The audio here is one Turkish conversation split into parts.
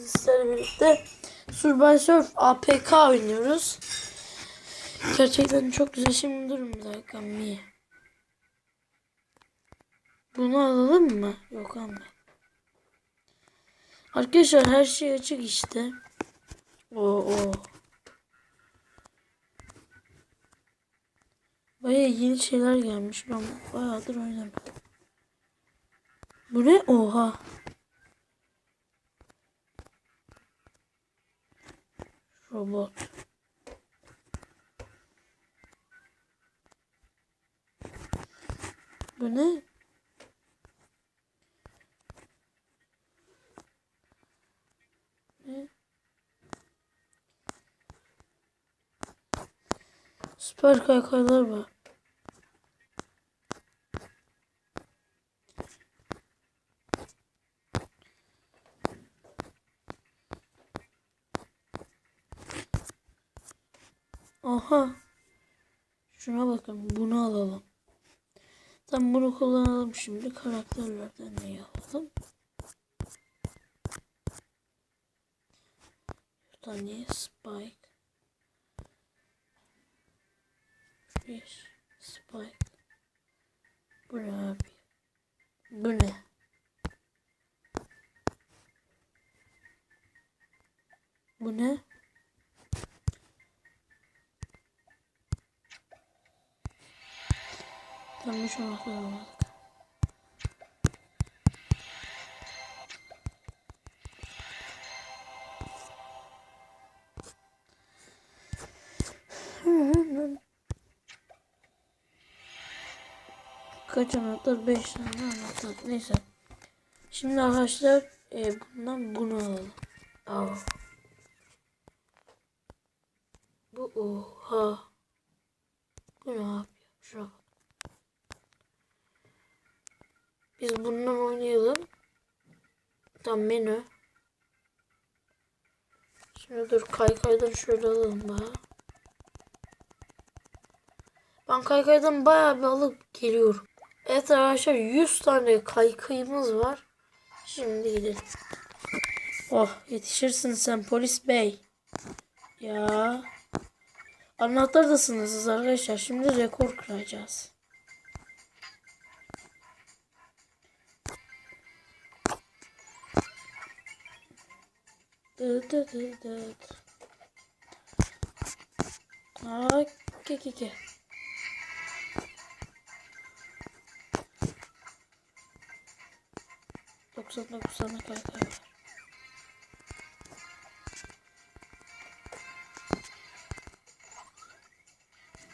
Sizlerle birlikte Survival Surf APK oynuyoruz. Gerçekten çok güzel. Şimdi durun bir dakika. Mi? Bunu alalım mı? Yok alma. Arkadaşlar her şey açık işte. Oo, oo. Baya yeni şeyler gelmiş. Ben bayağıdır oynamadım. Bu ne? Oha. Robot. Bu ne? Ne? Süper kaykaylar var. Aha. Şuna bakın. Bunu alalım. Tam bunu kullanalım şimdi. Karakterlerden neyi alalım? Şuradan ne? Spike. Bir. Spike. Bu ne abi? Bu ne? Bu ne? Yanlış anahtar almadık. Kaç anahtar? 5 tane anahtar. Neyse. Şimdi arkadaşlar e, bundan bunu alalım. Aa. Bu oha. Bu ne yapıyor? Şuna bak. Biz bundan oynayalım. Tam menü. Şimdi dur kaykaydan şöyle alalım daha. Ben kaykaydan bayağı bir alıp geliyorum. Evet arkadaşlar 100 tane kaykayımız var. Şimdi gidelim. Oh yetişirsin sen polis bey. Ya. Anahtar arkadaşlar. Şimdi rekor kıracağız. Dıt dıt dıt dıt. Ke ke ke. Doksan kaykay var.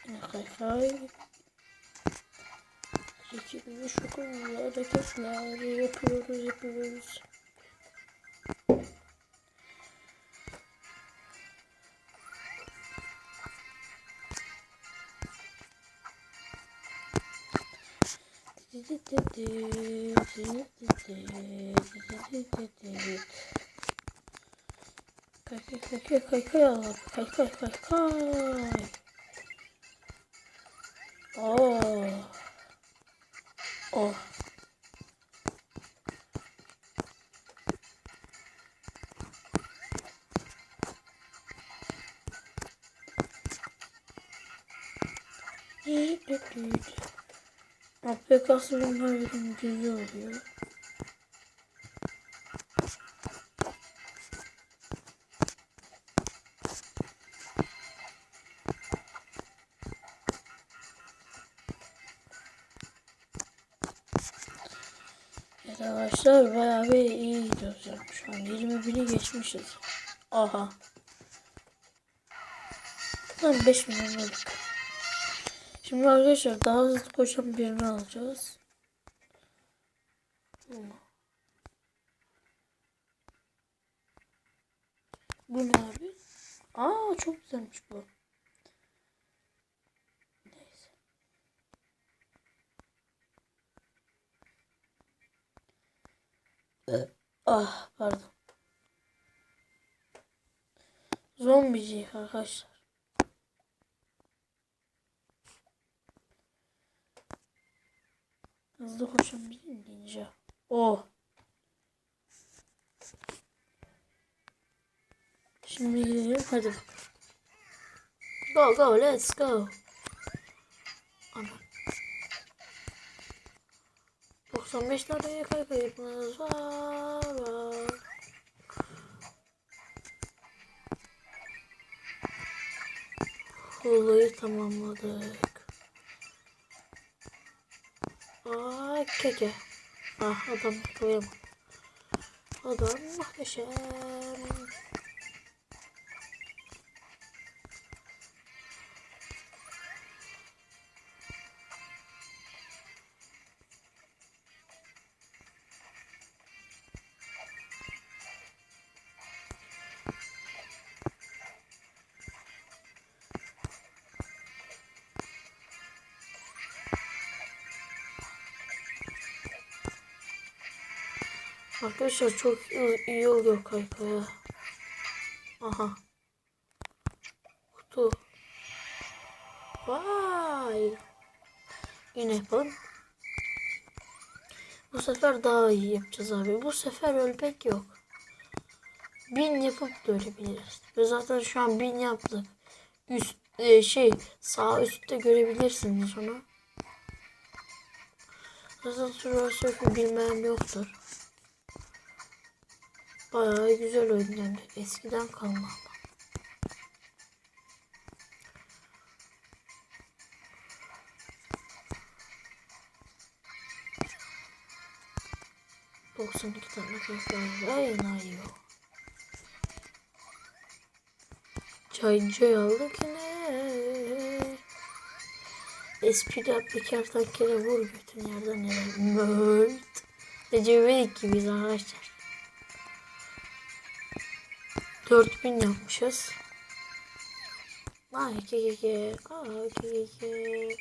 Yine kaykay. Çekilmiş şokullu hareketler yapıyoruz yapıyoruz. Kaykay kaykay kaykay al abi. Kaykay kaykay. Oo. Oh. APK'sı bunlar benim güzel oluyor. Evet arkadaşlar bayağı bir iyi gidiyoruz yani şu an 20 bini geçmişiz. Aha. Tam 5 milyon olduk. Şimdi arkadaşlar daha hızlı koşan birini alacağız. Bu ne abi? Aa çok güzelmiş bu. Neyse. Ah pardon. Zombici arkadaşlar. Hızlı koşan bir ninja. Oh. Şimdi gidelim hadi bakalım. Go go let's go. Ana. 95 tane kaybımız var. var. Olayı tamamladık. Keke. Ah adam yakalayamadım. Adam muhteşem. Arkadaşlar çok iyi, oluyor kaykaya. Aha. Kutu. Vay. Yine yapalım. Bu sefer daha iyi yapacağız abi. Bu sefer ölmek yok. Bin yapıp da ölebiliriz. Ve zaten şu an bin yaptık. Üst e, şey sağ üstte görebilirsiniz onu. Zaten Surf'ü bilmeyen yoktur. Bayağı güzel oyun hem de. Eskiden kalma ama. Doksan iki tane kalkıyor. Ay enayi o. Çaycı aldık yine. Espri yap bir kertenkele vur bütün yerden yere. Mölt. Recep İvedik gibiyiz arkadaşlar. 4000 yapmışız. Ay ke ke ke. Aa ke ke ke.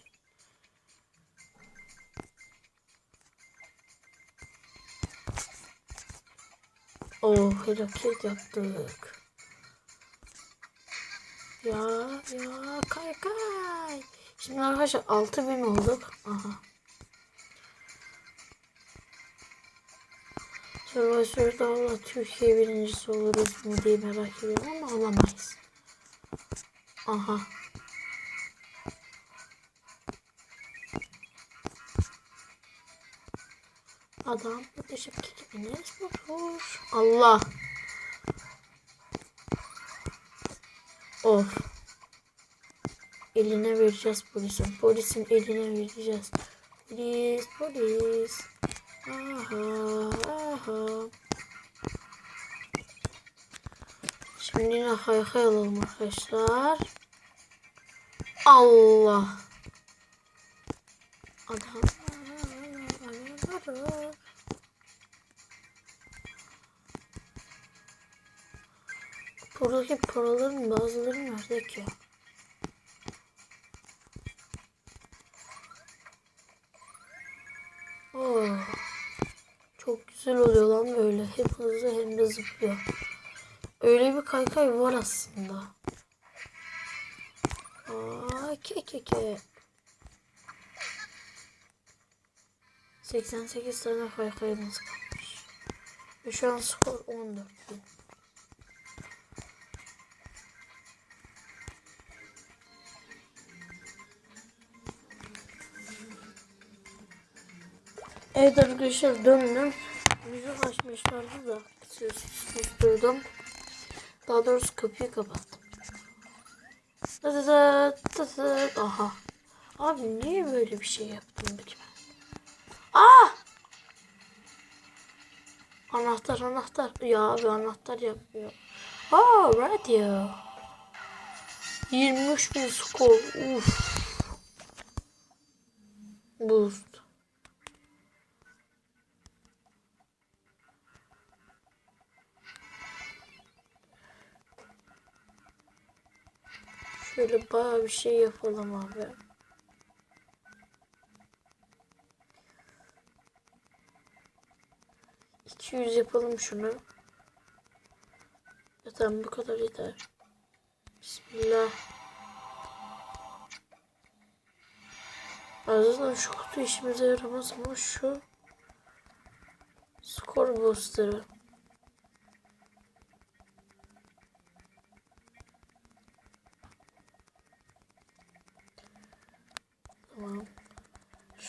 Oh felaket yaptık. Ya ya kay kay. Şimdi arkadaşlar 6000 olduk. Aha. Survivor'da valla Türkiye birincisi oluruz mu diye merak ediyorum ama olamayız. Aha. Adam muhteşem kekiminiz vurur. Allah. Of. Eline vereceğiz polisin. Polisin eline vereceğiz. Polis, polis. Şimdi yine kaykay alalım arkadaşlar. Allah. Adam. Buradaki paraların bazıları nerede ki? Oh. Çok güzel oluyor lan böyle. Hem hızlı hem de zıplıyor. Öyle bir kaykay var aslında. Aa, ke ke ke. 88 tane kaykayımız kalmış. Ve şu an skor 14 bin. Evet arkadaşlar döndüm. Müzik açmışlardı da ses susturdum. Daha doğrusu kapıyı kapattım. Aha. Abi niye böyle bir şey yaptım peki ben? Ah! Anahtar anahtar. Ya abi anahtar yapmıyor. Aa radio. 23 bin skor. Uf. Boost. Şöyle bayağı bir şey yapalım abi. İki yüz yapalım şunu. Zaten bu kadar yeter. Bismillah. Aslında şu kutu işimize yaramaz ama şu skor booster'ı.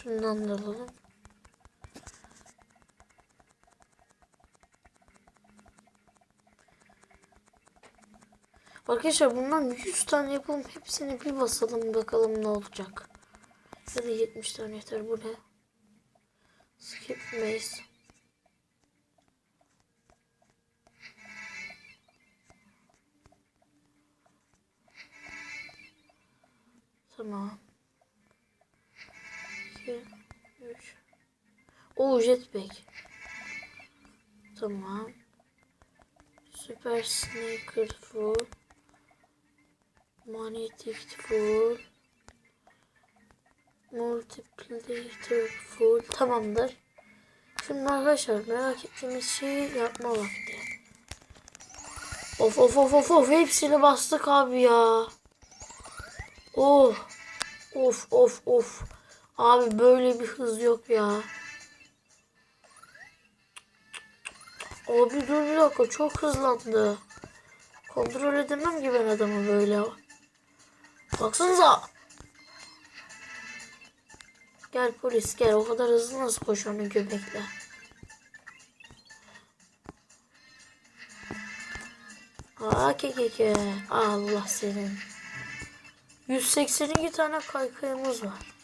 Şundan da alalım. Arkadaşlar bundan 100 tane yapalım. Hepsini bir basalım bakalım ne olacak. Ya da 70 tane yeter. Bu ne? Skip maze. Tamam. Oo jetpack. Tamam. Super sneaker full. Magnetic full. Multiplicator full. Tamamdır. Şimdi arkadaşlar merak ettiğimiz şeyi yapma vakti. Of of of of of hepsini bastık abi ya. Oh. Of of of. Abi böyle bir hız yok ya. Abi dur bir dakika çok hızlandı. Kontrol edemem ki ben adamı böyle. Baksanıza. Gel polis gel o kadar hızlı nasıl koşuyor köpekle. Aa kekeke. Allah senin. 182 tane kaykayımız var.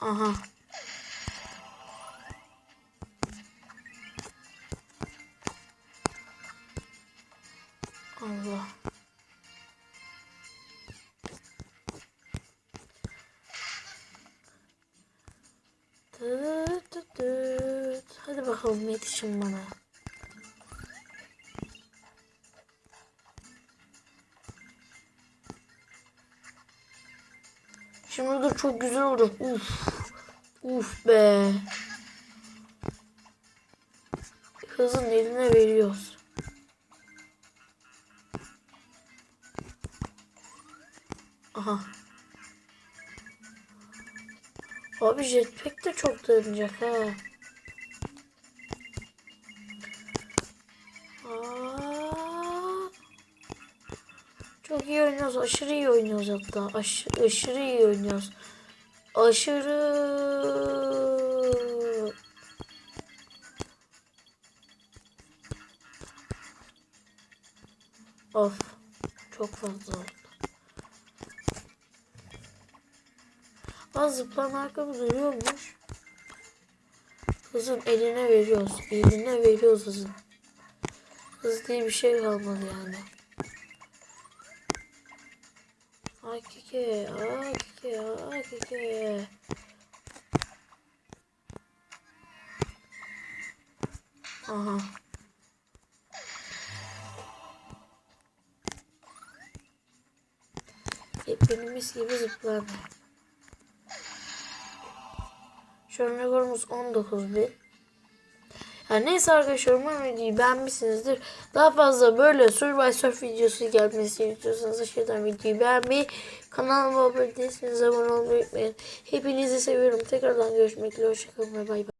Aha. Allah. Dıt dıt dıt. Hadi bakalım yetişin bana. Şimdi de çok güzel olacak. Uf. Uf be. Kızın eline veriyoruz. Aha. Abi jetpack de çok dayanacak. Aa. Çok iyi oynuyoruz. Aşırı iyi oynuyoruz hatta. Aş aşırı iyi oynuyoruz. Aşırı. Of. Çok fazla oldu. Az zıplama arkamı duruyormuş. Kızın eline veriyoruz. Eline veriyoruz kızın. Hız diye bir şey kalmadı yani. Akike, akike, akike. Aha. Hepimiz gibi zıplar. Şu rekorumuz 19 bin. Yani neyse arkadaşlar umarım videoyu beğenmişsinizdir. Daha fazla böyle Survival Surf videosu gelmesini istiyorsanız aşağıdan videoyu beğenmeyi, kanalıma abone değilseniz abone olmayı unutmayın. Hepinizi seviyorum. Tekrardan görüşmek üzere. Hoşçakalın ve bay bay.